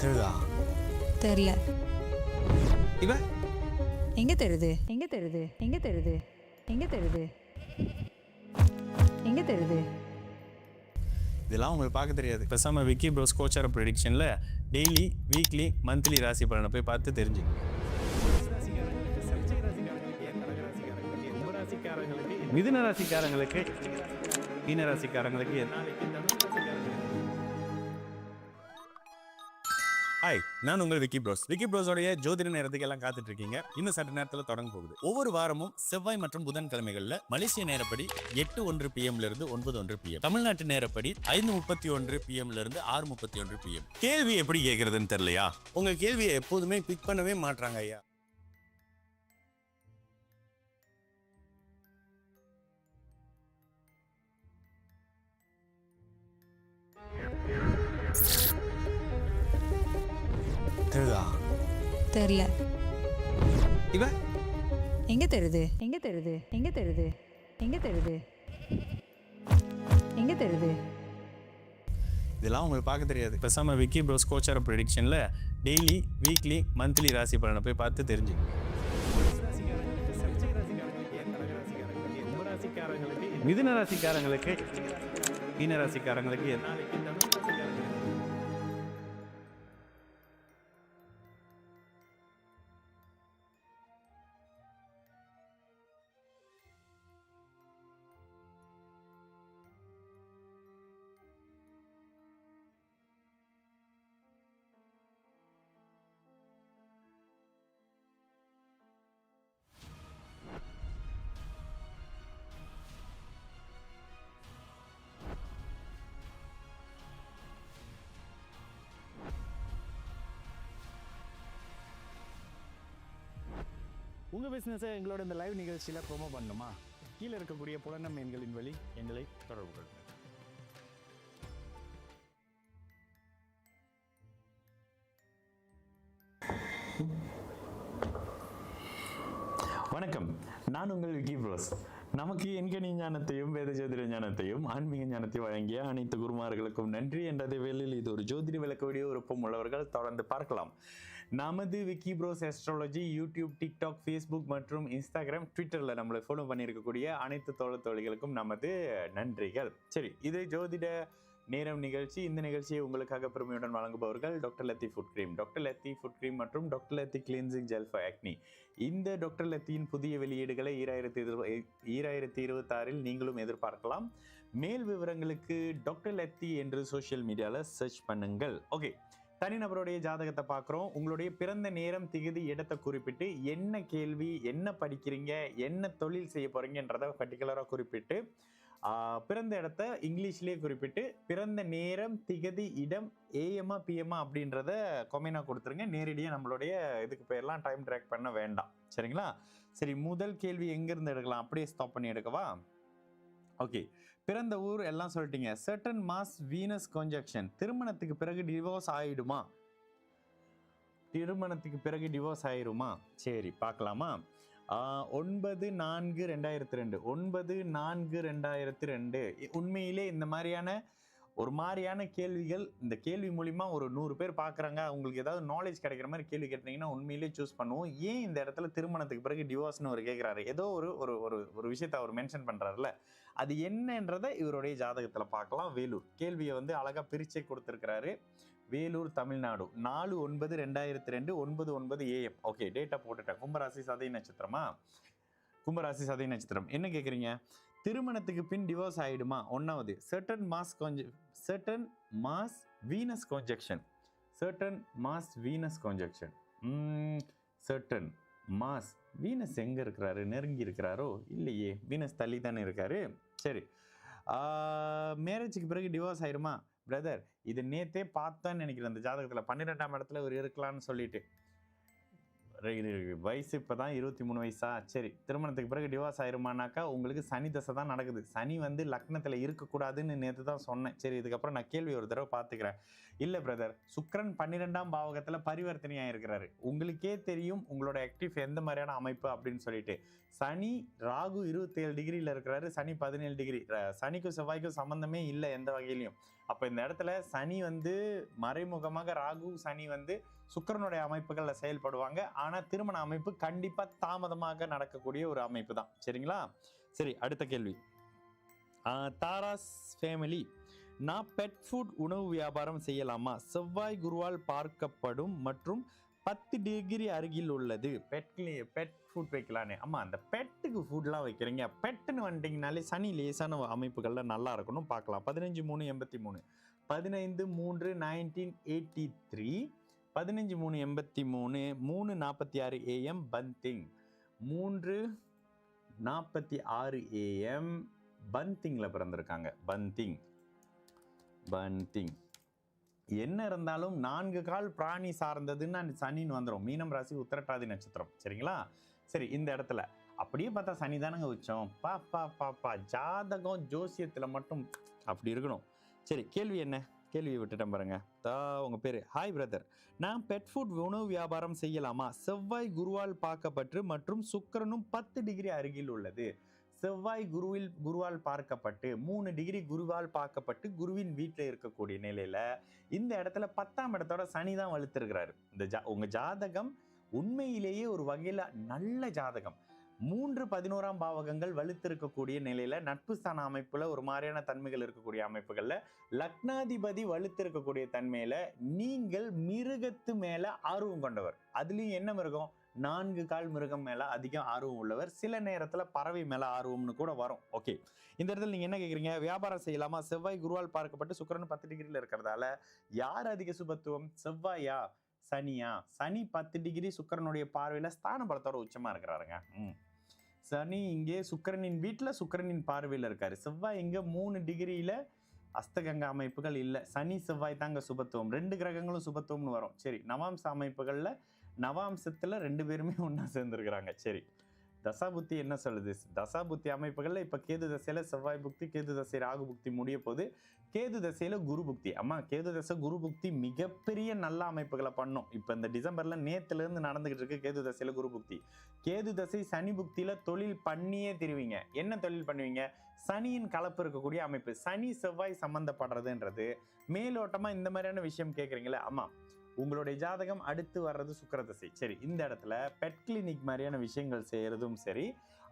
தெரியுதா தெரில இவ? எங்க தெரியுது? எங்க தெரியுது? எங்க தெரியுது? எங்க தெரியுது? எங்க தெரியுது? இதெல்லாம் உங்களுக்கு பார்க்க தெரியாது. பேசாம விக்கி ப்ரோஸ் கோச்சார ப்ரெடிக்ஷனில் டெய்லி வீக்லி மந்த்லி ராசி பலனை போய் பார்த்து தெரிஞ்சுங்க மிதுன ராசிக்காரங்களுக்கு மீன ராசிக்காரங்களுக்கு ஹாய் நான் உங்கள் விக்கி ப்ரோஸ். விக்கி ப்ரோஸோடைய ஜோதிட நேரத்துக்கு எல்லாம் காத்துட்டு இருக்கீங்க இன்னும் சற்று நேரத்தில் தொடங்க போகுது. ஒவ்வொரு வாரமும் செவ்வாய் மற்றும் புதன் கிழமைகளில் மலேசிய நேரப்படி எட்டு ஒன்று பிஎம்ல இருந்து ஒன்பது ஒன்று பிஎம் தமிழ்நாட்டு நேரப்படி ஐந்து முப்பத்தி ஒன்று பிஎம்ல இருந்து ஆறு முப்பத்தி ஒன்று பிஎம் கேள்வி எப்படி கேட்கறதுன்னு தெரியலையா? உங்க கேள்வியை எப்போதுமே பிக் பண்ணவே மாட்றாங்க ஐயா. தெரில இவ? எங்க தெரியுது? எங்க தெரியுது? எங்க தெரியுது? எங்க தெரியுது? எங்க தெரியுது? இதெல்லாம் உங்களுக்கு பார்க்க தெரியாது. பேசாம விக்கி ப்ரோஸ் கோச்சார ப்ரெடிக்ஷனில் டெய்லி வீக்லி மந்த்லி ராசி பலனை போய் பார்த்து தெரிஞ்சுங்க. மிதுன ராசிக்காரங்களுக்கு மீன ராசிக்காரங்களுக்கு உங்கள் பிஸ்னஸை எங்களோட இந்த லைவ் நிகழ்ச்சியில் ப்ரோமோ பண்ணணுமா? கீழே இருக்கக்கூடிய புலனம் எண்களின் வழி எங்களை தொடர்பு கொள்ளுங்கள். வணக்கம். நான் உங்கள் விக்கி ப்ரோஸ் நமக்கு எண்கணி ஞானத்தையும் வேத ஜோதிட ஞானத்தையும் ஆன்மீக ஞானத்தையும் வழங்கிய அனைத்து குருமார்களுக்கும் நன்றி. என்றதை வேளையில் இது ஒரு ஜோதிட விளக்க வீடியோ விருப்பம் உள்ளவர்கள் தொடர்ந்து பார்க்கலாம். நமது Vicky bros astrology YouTube TikTok Facebook மற்றும் இன்ஸ்டாகிராம் ட்விட்டரில் நம்மளை ஃபாலோ பண்ணியிருக்கக்கூடிய அனைத்து தோழ தோழிகளுக்கும் நமது நன்றிகள். சரி இது ஜோதிட நேரம் நிகழ்ச்சி இந்த நிகழ்ச்சியை உங்களுக்காக பெருமையுடன் வழங்குபவர்கள் doctor Lathi foot cream doctor Lathi foot cream மற்றும் doctor Lathi cleansing gel for acne இந்த டாக்டர் லத்தியின் புதிய வெளியீடுகளை ஈராயிரத்தி எதிர் ஈராயிரத்தி இருபத்தாறில் நீங்களும் எதிர்பார்க்கலாம். மேல் விவரங்களுக்கு டாக்டர் லத்தி என்று சோஷியல் மீடியாவில் சர்ச் பண்ணுங்கள். ஓகே தனிநபருடைய ஜாதகத்தை பார்க்குறோம். உங்களுடைய பிறந்த நேரம் திகுதி இடத்தை குறிப்பிட்டு என்ன கேள்வி என்ன படிக்கிறீங்க என்ன தொழில் செய்ய போகிறீங்கன்றத பர்டிகுலராக குறிப்பிட்டு பிறந்த இடத்த இங்கிலீஷ்லேயே குறிப்பிட்டு பிறந்த நேரம் திகதி இடம் ஏஎம்மா பிஎம்மா அப்படின்றத கொமைனா கொடுத்துருங்க. நேரடியாக நம்மளுடைய இதுக்கு பேர்லாம் டைம் ட்ராக் பண்ண வேண்டாம். சரிங்களா? சரி முதல் கேள்வி எங்கேருந்து எடுக்கலாம்? அப்படியே ஸ்டாப் பண்ணி எடுக்கவா? ஓகே பிறந்த ஊர் எல்லாம் சொல்லிட்டீங்க. Saturn Mars Venus conjunction. திருமணத்துக்கு பிறகு டிவோர்ஸ் ஆயிடுமா? திருமணத்துக்கு பிறகு டிவோர்ஸ் ஆயிருமா? சரி பார்க்கலாமா? ஒன்பது நான்கு ரெண்டாயிரத்தி ரெண்டு. ஒன்பது நான்கு ரெண்டாயிரத்தி ரெண்டு. உண்மையிலே இந்த மாதிரியான ஒரு மாதிரியான கேள்விகள் இந்த கேள்வி மூலிமா ஒரு நூறு பேர் பார்க்குறாங்க. உங்களுக்கு ஏதாவது நாலேஜ் கிடைக்கிற மாதிரி கேள்வி கேட்டிங்கன்னா உண்மையிலே சூஸ் பண்ணுவோம். ஏன் இந்த இடத்துல திருமணத்துக்கு பிறகு டிவோர்ஸ்னு ஒரு கேட்குறாரு? ஏதோ ஒரு ஒரு ஒரு ஒரு விஷயத்தை அவர் மென்ஷன் பண்ணுறாருல அது என்னன்றதை இவருடைய ஜாதகத்தில் பார்க்கலாம். வேலூர். கேள்வியை வந்து அழகாக பிரிச்சே கொடுத்துருக்கிறாரு. வேலூர் தமிழ்நாடு. நாலு ஒன்பது ரெண்டாயிரத்தி ரெண்டு ஒன்பது ஒன்பது ஏஎம். ஓகே டேட்டா போட்டுட்டேன். கும்பராசி சதை நட்சத்திரமா? கும்பராசி சதை நட்சத்திரம். என்ன கேட்குறீங்க திருமணத்துக்கு பின் டிவோர்ஸ் ஆகிடுமா ஒன்றாவது சர்டன் மாஸ் கொஞ்ச Saturn Mars Venus conjunction Saturn Mars Venus conjunction Saturn Mars. Venus எங்கே இருக்கிறாரு? நெருங்கி இருக்கிறாரோ? இல்லையே. வீனஸ் தள்ளி தானே இருக்காரு. சரி. மேரேஜுக்கு பிறகு டிவோர்ஸ் ஆயிருமா? பிரதர் இது நேத்தே பார்த்தேன்னு நினைக்கிறேன். அந்த ஜாதகத்தில் பன்னிரெண்டாம் இடத்துல ஒரு இருக்கலாம்னு சொல்லிட்டு. வயசு இப்போ தான் இருபத்தி மூணு வயசா? சரி திருமணத்துக்கு பிறகு டிவோர்ஸ் ஆயிருமானாக்கா உங்களுக்கு சனி தசை தான் நடக்குது. சனி வந்து லக்னத்தில் இருக்கக்கூடாதுன்னு நேற்று தான் சொன்னேன். சரி இதுக்கப்புறம் நான் கேள்வி ஒரு தடவை பார்த்துக்கிறேன். இல்லை பிரதர் சுக்ரன் பன்னிரெண்டாம் பாவகத்தில் பரிவர்த்தனையாக இருக்கிறாரு உங்களுக்கே தெரியும் உங்களோட ஆக்டிவ் எந்த மாதிரியான அமைப்பு அப்படின்னு சொல்லிட்டு. சனி ராகு இருபத்தேழு டிகிரியில் இருக்கிறாரு. சனி பதினேழு டிகிரி சனிக்கும் செவ்வாய்க்கும் சம்மந்தமே இல்லை எந்த வகையிலையும். அப்போ இந்த இடத்துல சனி வந்து மறைமுகமாக ராகு சனி வந்து சுக்கிரனுடைய அமைப்புகளில் செயல்படுவாங்க. ஆனால் திருமண அமைப்பு கண்டிப்பாக தாமதமாக நடக்கக்கூடிய ஒரு அமைப்பு தான். சரிங்களா? சரி அடுத்த கேள்வி. தாராஸ் ஃபேமிலி நான் பெட் ஃபுட் உணவு வியாபாரம் செய்யலாமா? செவ்வாய் குருவால் பார்க்கப்படும் மற்றும் பத்து டிகிரி அருகில் உள்ளது. பெட்லி பெட் ஃபுட் வைக்கலானே. ஆமாம் அந்த பெட்டுக்கு ஃபுட்லாம் வைக்கிறீங்க. பெட்டுன்னு வந்துட்டிங்கனாலே சனி லேசான அமைப்புகளில் நல்லா இருக்கணும் பார்க்கலாம். பதினஞ்சு மூணு எண்பத்தி மூணு. பதினைந்து மூன்று நைன்டீன் எயிட்டி த்ரீ பதினஞ்சு மூணு எண்பத்தி மூணு மூணு நாற்பத்தி ஆறு ஏஎம் பந்திங் மூன்று நாற்பத்தி ஆறு ஏஎம் பந்திங்கில் பிறந்திருக்காங்க. பந்திங் பந்திங் என்ன இருந்தாலும் நான்கு கால் பிராணி சார்ந்ததுன்னு சனின்னு வந்துடும் மீனம் ராசி உத்திரட்டாதி நட்சத்திரம். சரிங்களா? சரி இந்த இடத்துல. அப்படியே பார்த்தா சனி தானங்க உச்சம். பா பா ஜாதகம் ஜோசியத்தில் மட்டும் அப்படி இருக்கணும். சரி கேள்வி என்ன? கேள்வியை விட்டுட்டேன் பாருங்க. தா உங்கள் பேர்? ஹாய் பிரதர் நான் பெட் ஃபுட் உணவு வியாபாரம் செய்யலாமா? செவ்வாய் குருவால் பார்க்கப்பட்டு மற்றும் சுக்கரனும் பத்து டிகிரி அருகில் உள்ளது. செவ்வாய் குருவில் குருவால் பார்க்கப்பட்டு மூணு டிகிரி குருவால் பார்க்கப்பட்டு குருவின் வீட்டில் இருக்கக்கூடிய நிலையில இந்த இடத்துல பத்தாம் இடத்தோட சனி தான் வலுத்திருக்கிறாரு. இந்த ஜா உங்க ஜாதகம் உண்மையிலேயே ஒரு வகையில நல்ல ஜாதகம். மூன்று பதினோராம் பாவகங்கள் வலுத்திருக்கக்கூடிய நிலையில நட்பு ஸ்தான அமைப்புல ஒரு மாதிரியான தன்மைகள் இருக்கக்கூடிய அமைப்புகள்ல லக்னாதிபதி வலுத்திருக்கக்கூடிய தன்மையில நீங்கள் மிருகத்து மேல ஆர்வம் கொண்டவர். அதுலயும் என்ன மிருகம்? நான்கு கால் மிருகம் மேல அதிகம் ஆர்வம் உள்ளவர். சில நேரத்துல பறவை மேல ஆர்வம்னு கூட வரும். ஓகே. இந்த இடத்துல நீங்க என்ன கேக்குறீங்க? வியாபாரம் செய்யலாமா? செவ்வாய் குருவால் பார்க்கப்பட்டு சுக்கரன் பத்து டிகிரியில் இருக்கிறதால யார் அதிக சுபத்துவம்? செவ்வாயா? சனியா? சனி பத்து டிகிரி சுக்கரனுடைய பார்வையில ஸ்தான பலத்தோட உச்சமா இருக்கிறாருங்க. ம். சனி இங்கே சுக்கிரனின் வீட்டில் சுக்கிரனின் பார்வையில் இருக்காரு. செவ்வாய் இங்கே மூணு டிகிரியில் அஸ்தகங்க அமைப்புகள் இல்லை. சனி செவ்வாய் தாங்க சுபத்துவம். ரெண்டு கிரகங்களும் சுபத்துவம்னு வரும். சரி நவாம்ச அமைப்புகளில் நவாம்சத்தில் ரெண்டு பேருமே ஒன்றா சேர்ந்துருக்கிறாங்க. சரி தசாபுத்தி என்ன சொல்லுது? தசாபுத்தி அமைப்புகளில் இப்போ கேது தசையில் செவ்வாய் புக்தி கேது தசை ராகு புக்தி முடிய போது கேது தசையில் குரு புக்தி. அம்மா கேது தசை குரு புக்தி மிகப்பெரிய நல்ல அமைப்புகளை பண்ணும். இப்போ இந்த டிசம்பரில் நேத்துலேருந்து நடந்துகிட்டு இருக்கு கேது தசையில் குரு புக்தி. கேது தசை சனி புக்தியில் தொழில் பண்ணியே திருவீங்க. என்ன தொழில் பண்ணுவீங்க? சனியின் கலப்பு இருக்கக்கூடிய அமைப்பு. சனி செவ்வாய் சம்மந்தப்படுறதுன்றது மேலோட்டமாக இந்த மாதிரியான விஷயம் கேட்குறீங்களே ஆமாம் உங்களுடைய ஜாதகம் அடுத்து வர்றது சுக்கரதசை. சரி இந்த இடத்துல பெட் கிளினிக் மாதிரியான விஷயங்கள் செய்கிறதும் சரி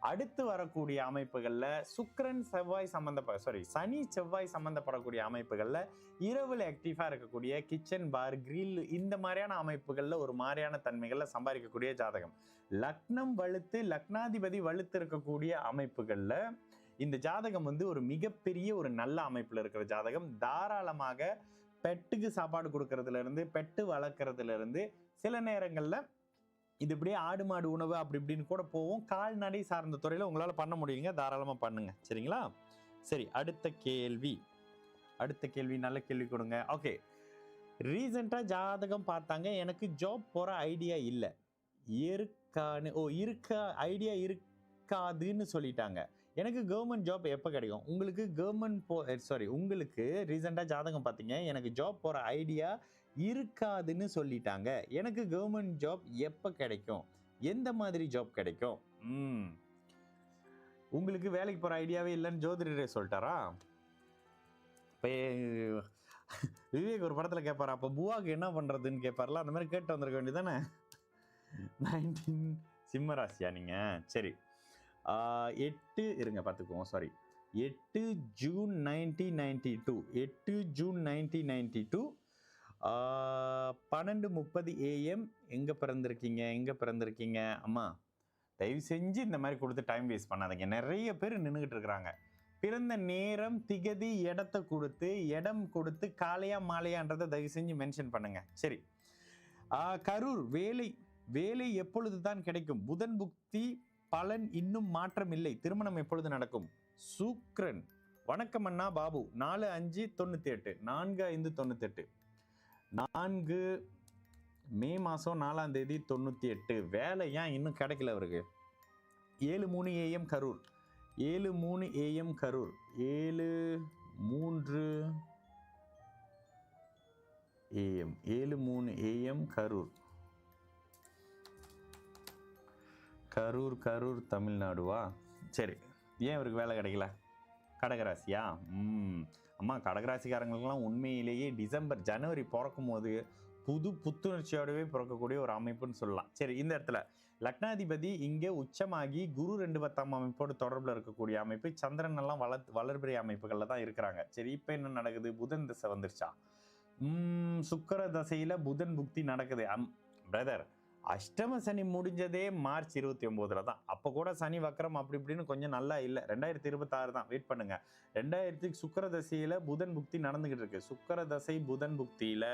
அடுத்து வரக்கூடிய அமைப்புகளில் சுக்கரன் செவ்வாய் சம்பந்தப்ப சாரி சனி செவ்வாய் சம்மந்தப்படக்கூடிய அமைப்புகளில் இரவில் ஆக்டிவாக இருக்கக்கூடிய கிச்சன் பார் கிரில் இந்த மாதிரியான அமைப்புகளில் ஒரு மாதிரியான தன்மைகளில் சம்பாதிக்கக்கூடிய ஜாதகம். லக்னம் வலுத்து லக்னாதிபதி வலுத்து இருக்கக்கூடிய அமைப்புகளில் இந்த ஜாதகம் வந்து ஒரு மிகப்பெரிய ஒரு நல்ல அமைப்பில் இருக்கிற ஜாதகம். தாராளமாக பெட்டுக்கு சாப்பாடு கொடுக்கறதுலேருந்து பெட்டு வளர்க்குறதுலேருந்து சில நேரங்களில் இது இப்படியே ஆடு மாடு உணவு அப்படி இப்படின்னு கூட போவோம் கால்நடை சார்ந்த துறையில் உங்களால் பண்ண முடியுங்க. தாராளமாக பண்ணுங்க. சரிங்களா? சரி அடுத்த கேள்வி. அடுத்த கேள்வி நல்ல கேள்வி கொடுங்க. ஓகே ரீசெண்டாக ஜாதகம் பார்த்தாங்க எனக்கு ஜாப் போகிற ஐடியா இல்லை. இருக்கான்னு ஓ இருக்கா ஐடியா இருக்காதுன்னு சொல்லிட்டாங்க. எனக்கு கவர்மெண்ட் ஜாப் எப்போ கிடைக்கும்? உங்களுக்கு கவர்மெண்ட் போ eh, சாரி உங்களுக்கு ரீசெண்டாக ஜாதகம் பார்த்தீங்க. எனக்கு ஜாப் போகிற ஐடியா இருக்காதுன்னு சொல்லிட்டாங்க. எனக்கு கவர்மெண்ட் ஜாப் எப்போ கிடைக்கும்? எந்த மாதிரி ஜாப் கிடைக்கும்? உங்களுக்கு வேலைக்கு போகிற ஐடியாவே இல்லைன்னு ஜோதிடரே சொல்லிட்டாரா? இப்போ விவேக் ஒரு படத்தில் கேட்பார் அப்போ புவாக்கு என்ன பண்ணுறதுன்னு கேட்பார்ல அந்த மாதிரி கேட்டு வந்திருக்க வேண்டியதானே நைன்டீன் சிம்மராசியா நீங்கள் சரி. எட்டு இருங்க பார்த்துக்குவோம். சாரி எட்டு ஜூன் நைன்டீன் நைன்டி டூ எட்டு ஜூன் நைன்டீன் நைன்டி டூ பன்னெண்டு முப்பது ஏஎம் எங்கே பிறந்திருக்கீங்க? எங்கே பிறந்திருக்கீங்க? அம்மா தயவு செஞ்சு இந்த மாதிரி கொடுத்து டைம் வேஸ்ட் பண்ணாதீங்க. நிறைய பேர் நின்றுக்கிட்டு இருக்கிறாங்க. பிறந்த நேரம் திகதி இடத்த கொடுத்து இடம் கொடுத்து காலையா மாலையான்றதை தயவு செஞ்சு மென்ஷன் பண்ணுங்க. சரி. கரூர் வேலை வேலை எப்பொழுது தான் கிடைக்கும்? புதன் புக்தி பலன் இன்னும் மாற்றம் இல்லை. திருமணம் எப்பொழுது நடக்கும்? சூக்ரன். வணக்கம் அண்ணா பாபு. நாலு அஞ்சு தொண்ணூற்றி எட்டு நான்கு ஐந்து தொண்ணூத்தி எட்டு நான்கு மே மாதம் நாலாம் தேதி தொண்ணூற்றி எட்டு வேலை ஏன் இன்னும் கிடைக்கல அவருக்கு? ஏழு மூணு ஏஎம் கரூர். ஏழு மூணு ஏஎம் கரூர். ஏழு மூன்று ஏஎம் ஏழு மூணு ஏஎம் கரூர். கரூர் கரூர் தமிழ்நாடுவா? சரி. ஏன் இவருக்கு வேலை கிடைக்கல? கடகராசியா? ம். அம்மா கடகராசிக்காரங்களுக்கெல்லாம் உண்மையிலேயே டிசம்பர் ஜனவரி பிறக்கும் போது புது புத்துணர்ச்சியோடவே பிறக்கக்கூடிய ஒரு அமைப்புன்னு சொல்லலாம். சரி இந்த இடத்துல. லக்னாதிபதி இங்கே உச்சமாகி குரு ரெண்டு பத்தாம் அமைப்போடு தொடர்பில் இருக்கக்கூடிய அமைப்பு சந்திரன் எல்லாம் வள வளர்பிறை அமைப்புகளில் தான் இருக்கிறாங்க. சரி இப்போ என்ன நடக்குது? புதன் திசை வந்துருச்சா? ம், தசையில் புதன் புக்தி நடக்குது. அம் பிரதர் அஷ்டம சனி முடிஞ்சதே மார்ச் இருபத்தி ஒம்போதில் தான். அப்போ கூட சனி வக்கரம் அப்படி இப்படின்னு கொஞ்சம் நல்லா இல்லை. ரெண்டாயிரத்தி இருபத்தாறு தான். வெயிட் பண்ணுங்க. ரெண்டாயிரத்தி சுக்கர தசையில புதன் புக்தி நடந்துகிட்டு இருக்கு. சுக்கர தசை புதன் புக்தியில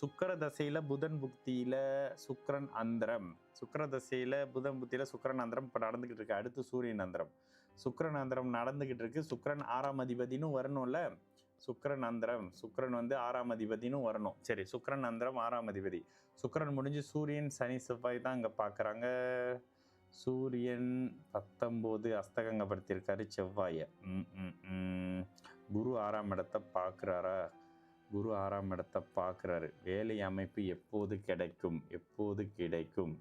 சுக்கர தசையில புதன் புக்தியில சுக்கரன் அந்தரம். சுக்கர தசையில புதன் புக்தியில சுக்கரன் அந்தரம் இப்போ நடந்துகிட்டு இருக்கு. அடுத்து சூரியன் அந்தரம். சுக்கரன் அந்தரம் நடந்துகிட்டு இருக்கு. சுக்கரன் ஆறாம் அதிபதினு வரணும்ல. சுக்கரன் அந்தரம் சுக்கரன் வந்து ஆறாம் அதிபதினும் வரணும். சரி சுக்கரன் அந்தரம் ஆறாம் அதிபதி. சுக்கிரன் முடிஞ்சு சூரியன் சனி செவ்வாய் தான் அங்கே பார்க்குறாங்க சூரியன் பத்தொம்போது அஸ்தகங்கப்படுத்தியிருக்காரு செவ்வாயை. ம், ம், குரு ஆறாம் இடத்தை பார்க்குறாரா குரு ஆறாம் இடத்தை பார்க்குறாரு வேலை அமைப்பு எப்போது கிடைக்கும்? எப்போது கிடைக்கும்?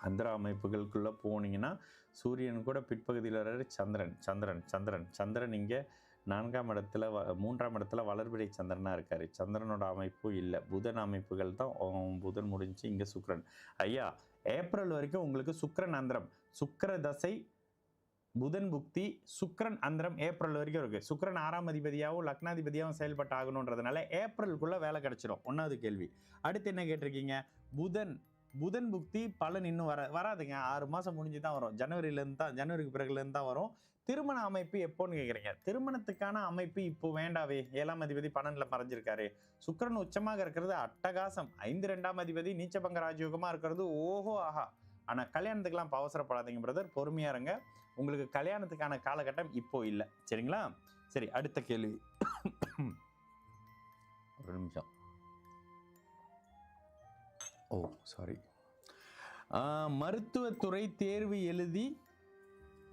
அந்தர அமைப்புகளுக்குள்ளே போனீங்கன்னா சூரியன் கூட பிற்பகுதியில் வர்றாரு சந்திரன். சந்திரன் சந்திரன். சந்திரன் இங்கே நான்காம் இடத்துல வ- மூன்றாம் இடத்துல வளர்பிறை சந்திரனாக இருக்கார். சந்திரனோட அமைப்பு இல்லை. புதன் அமைப்புகள் தான் புதன் முடிஞ்சு இங்கே சுக்ரன் ஐயா ஏப்ரல் வரைக்கும் உங்களுக்கு சுக்ரன் அந்தரம். சுக்கர தசை புதன் புக்தி சுக்ரன் அந்தரம் ஏப்ரல் வரைக்கும் இருக்குது சுக்ரன் ஆறாம் அதிபதியாகவும் லக்னாதிபதியாகவும் செயல்பட்டு ஆகணுன்றதுனால ஏப்ரலுக்குள்ளே வேலை கிடச்சிடும் ஒன்றாவது கேள்வி. அடுத்து என்ன கேட்டிருக்கீங்க? புதன் புதன் புக்தி பலன் இன்னும் வர வராதுங்க. ஆறு மாதம் முடிஞ்சு தான் வரும். ஜனவரியிலேருந்து தான் ஜனவரிக்கு பிறகுலேருந்து தான் வரும். திருமண அமைப்பு எப்போன்னு கேட்குறீங்க திருமணத்துக்கான அமைப்பு இப்போ வேண்டாவே. ஏழாம் அதிபதி பன்னெண்டில் மறைஞ்சிருக்காரு. சுக்கிரன் உச்சமாக இருக்கிறது அட்டகாசம். ஐந்து ரெண்டாம் அதிபதி நீச்சபங்க ராஜயோகமாக இருக்கிறது. ஓஹோ ஆஹா. ஆனால் கல்யாணத்துக்கெல்லாம் அவசரப்படாதீங்க பிரதர் பொறுமையாக இருங்க. உங்களுக்கு கல்யாணத்துக்கான காலகட்டம் இப்போ இல்லை. சரிங்களா? சரி அடுத்த கேள்வி. ஒரு நிமிஷம். ஓ சாரி மருத்துவத்துறை தேர்வு எழுதி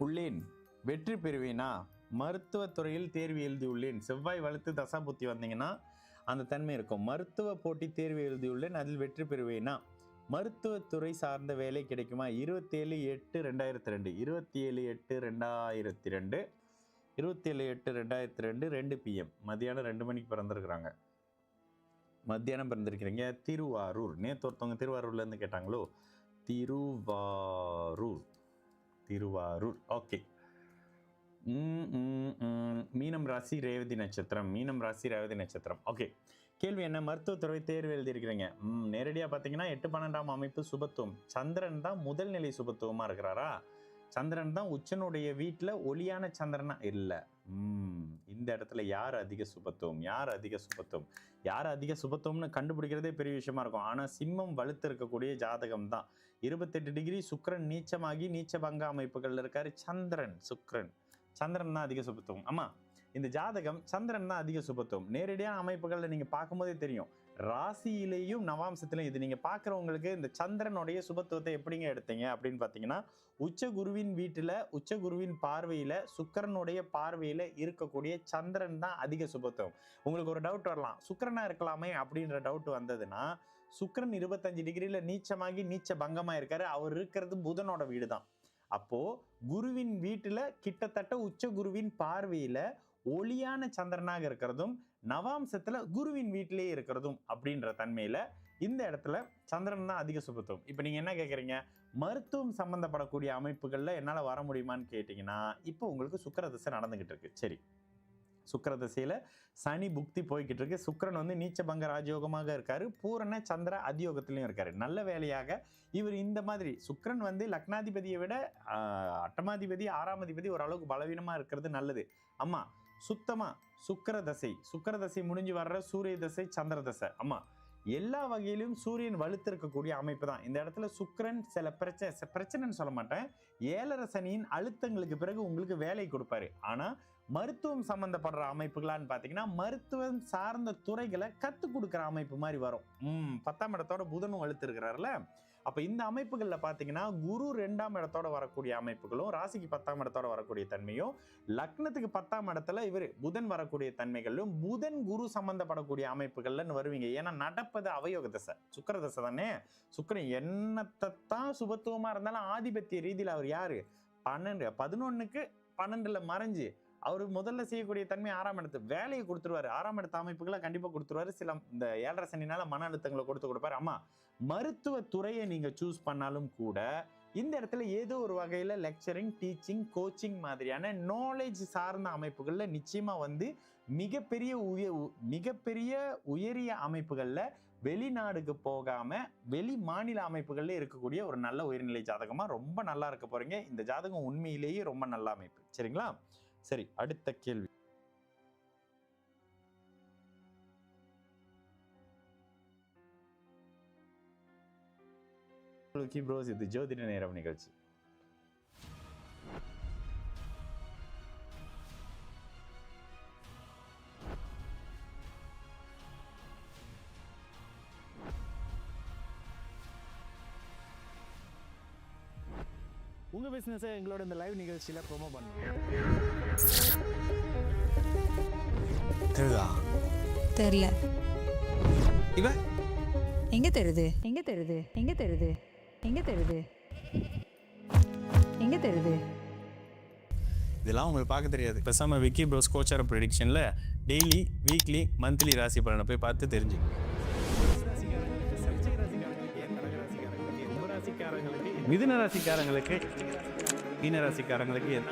உள்ளேன். வெற்றி பெறுவேனா? மருத்துவத்துறையில் தேர்வு எழுதியுள்ளேன். செவ்வாய் வளர்த்து தசாபுத்தி வந்தீங்கன்னா அந்த தன்மை இருக்கும். மருத்துவ போட்டி தேர்வு எழுதியுள்ளேன். அதில் வெற்றி பெறுவேனா? மருத்துவத்துறை சார்ந்த வேலை கிடைக்குமா? இருபத்தேழு எட்டு ரெண்டாயிரத்தி ரெண்டு. இருபத்தி ஏழு எட்டு ரெண்டாயிரத்தி ரெண்டு. இருபத்தேழு எட்டு ரெண்டாயிரத்தி ரெண்டு ரெண்டு பிஎம் மதியானம் ரெண்டு மணிக்கு பிறந்திருக்கிறாங்க. மத்தியானம் பிறந்திருக்கிறீங்க. திருவாரூர். நேற்று ஒருத்தவங்க திருவாரூர்லேருந்து கேட்டாங்களோ? திருவாரூர். திருவாரூர். ஓகே. மீனம் ராசி ரேவதி நட்சத்திரம். மீனம் ராசி ரேவதி நட்சத்திரம். ஓகே கேள்வி என்ன? மருத்துவத்துறை தேர்வு எழுதியிருக்கிறீங்க. நேரடியாக பார்த்தீங்கன்னா எட்டு பன்னெண்டாம் அமைப்பு சுபத்துவம். சந்திரன் தான் முதல் நிலை சுபத்துவமாக இருக்கிறாரா? சந்திரன் தான் உச்சனுடைய வீட்டில் ஒளியான சந்திரனா? இல்லை. ம் இந்த இடத்துல யார் அதிக சுபத்துவம்? யார் அதிக சுபத்துவம்? யார் அதிக சுபத்துவம்னு கண்டுபிடிக்கிறதே பெரிய விஷயமா இருக்கும். ஆனால் சிம்மம் வலுத்து இருக்கக்கூடிய ஜாதகம் தான். இருபத்தெட்டு டிகிரி சுக்கரன் நீச்சமாகி நீச்ச பங்க அமைப்புகளில் இருக்காரு சந்திரன் சுக்கரன். சந்திரன் தான் அதிக சுபத்துவம். ஆமாம் இந்த ஜாதகம் சந்திரன் தான் அதிக சுபத்துவம். நேரடியான அமைப்புகளில் நீங்கள் பார்க்கும்போதே தெரியும். ராசியிலேயும் நவாம்சத்திலையும் இது நீங்கள் பார்க்குறவங்களுக்கு இந்த சந்திரனுடைய சுபத்துவத்தை எப்படிங்க எடுத்தீங்க அப்படின்னு பார்த்தீங்கன்னா உச்ச குருவின் வீட்டில் உச்ச குருவின் பார்வையில் சுக்கரனுடைய பார்வையில் இருக்கக்கூடிய சந்திரன் தான் அதிக சுபத்துவம். உங்களுக்கு ஒரு டவுட் வரலாம். சுக்கரனாக இருக்கலாமே அப்படின்ற டவுட் வந்ததுன்னா சுக்கிரன் இருபத்தஞ்சு டிகிரியில் நீச்சமாகி நீச்ச பங்கமாக இருக்காரு. அவர் இருக்கிறது புதனோட வீடு தான் அப்போது குருவின் வீட்டில் கிட்டத்தட்ட உச்ச குருவின் பார்வையில் ஒளியான சந்திரனாக இருக்கிறதும் நவாம்சத்தில் குருவின் வீட்டிலேயே இருக்கிறதும் அப்படின்ற தன்மையில் இந்த இடத்துல சந்திரன் தான் அதிக சுபத்துவம். இப்போ நீங்கள் என்ன கேட்குறீங்க மருத்துவம் சம்மந்தப்படக்கூடிய அமைப்புகளில் என்னால் வர முடியுமான்னு கேட்டிங்கன்னா இப்போ உங்களுக்கு சுக்கர திசை நடந்துக்கிட்டு இருக்கு. சரி. சுக்கர திசையில் சனி புக்தி போய்கிட்டு இருக்கு சுக்கரன் வந்து நீச்சபங்க ராஜயோகமாக இருக்கார். பூரண சந்திர அதியோகத்திலையும் இருக்கார். நல்ல வேலையாக இவர் இந்த மாதிரி சுக்கரன் வந்து லக்னாதிபதியை விட அட்டமாதிபதி ஆறாம் அதிபதி ஓரளவுக்கு பலவீனமாக இருக்கிறது நல்லது. அம்மா சுத்தமாக சுக்கர தசை சுக்கர தசை முடிஞ்சு வர்ற சூரிய தசை சந்திர தசை. அம்மா எல்லா வகையிலும் சூரியன் வலுத்திருக்கக்கூடிய அமைப்பு தான். இந்த இடத்துல சுக்கரன் சில பிரச்சனை பிரச்சனைன்னு சொல்ல மாட்டேன். ஏழரை சனியின் அழுத்தங்களுக்கு பிறகு உங்களுக்கு வேலை கொடுப்பாரு. ஆனால் மருத்துவம் சம்மந்தப்படுற அமைப்புகளான்னு பார்த்தீங்கன்னா மருத்துவம் சார்ந்த துறைகளை கற்றுக் கொடுக்குற அமைப்பு மாதிரி வரும். ம் பத்தாம் இடத்தோட புதனும் வலுத்து அப்போ இந்த அமைப்புகளில் பார்த்தீங்கன்னா குரு ரெண்டாம் இடத்தோட வரக்கூடிய அமைப்புகளும் ராசிக்கு பத்தாம் இடத்தோட வரக்கூடிய தன்மையும் லக்னத்துக்கு பத்தாம் இடத்துல இவர் புதன் வரக்கூடிய தன்மைகளும் புதன் குரு சம்மந்தப்படக்கூடிய அமைப்புகள்லன்னு வருவீங்க. ஏன்னா நடப்பது அவயோக தசை சுக்கர தசை தானே? சுக்கிரன் என்னத்தை தான் சுபத்துவமாக இருந்தாலும் ஆதிபத்திய ரீதியில் அவர் யார்? பன்னெண்டு பதினொன்றுக்கு பன்னெண்டில் மறைஞ்சு அவர் முதல்ல செய்யக்கூடிய தன்மை ஆறாம் இடத்து வேலையை கொடுத்துருவாரு. ஆறாம் இடத்து அமைப்புகளை கண்டிப்பாக கொடுத்துருவாரு. சில இந்த ஏழரை சனினால மன அழுத்தங்களை கொடுத்து கொடுப்பாரு. ஆமாம் மருத்துவ துறையை சூஸ் பண்ணாலும் கூட இந்த இடத்துல ஏதோ ஒரு வகையில் லெக்சரிங் டீச்சிங் கோச்சிங் மாதிரியான நாலேஜ் சார்ந்த அமைப்புகளில் நிச்சயமாக வந்து மிகப்பெரிய உய உ- மிகப்பெரிய உயரிய அமைப்புகளில் வெளிநாடுக்கு போகாமல் வெளி மாநில அமைப்புகளில் இருக்கக்கூடிய ஒரு நல்ல உயர்நிலை ஜாதகமாக ரொம்ப நல்லா இருக்க போகிறீங்க இந்த ஜாதகம் உண்மையிலேயே ரொம்ப நல்ல அமைப்பு. சரிங்களா? சரி அடுத்த கேள்வி. ப்ரோஸ் இது ஜோதிட நேரம் நிகழ்ச்சி. உங்கள் பிஸ்னஸை எங்களோட இந்த லைவ் நிகழ்ச்சியில் ப்ரோமோ பண்ணுங்க. தெரியுதா? தெரியல. இவ? எங்க தெரியுது? எங்க தெரியுது? எங்க தெரியுது? எங்க தெரியுது? எங்க தெரியுது? இதெல்லாம் உங்களுக்கு பார்க்க தெரியாது. பேசாம விக்கி ப்ரோஸ் கோச்சார ப்ரெடிக்ஷனில் டெய்லி வீக்லி மந்த்லி ராசி பலனை போய் பார்த்து தெரிஞ்சுக்கணும் மிதுன ராசிக்காரங்களுக்கு மீன ராசிக்காரங்களுக்கு என்ன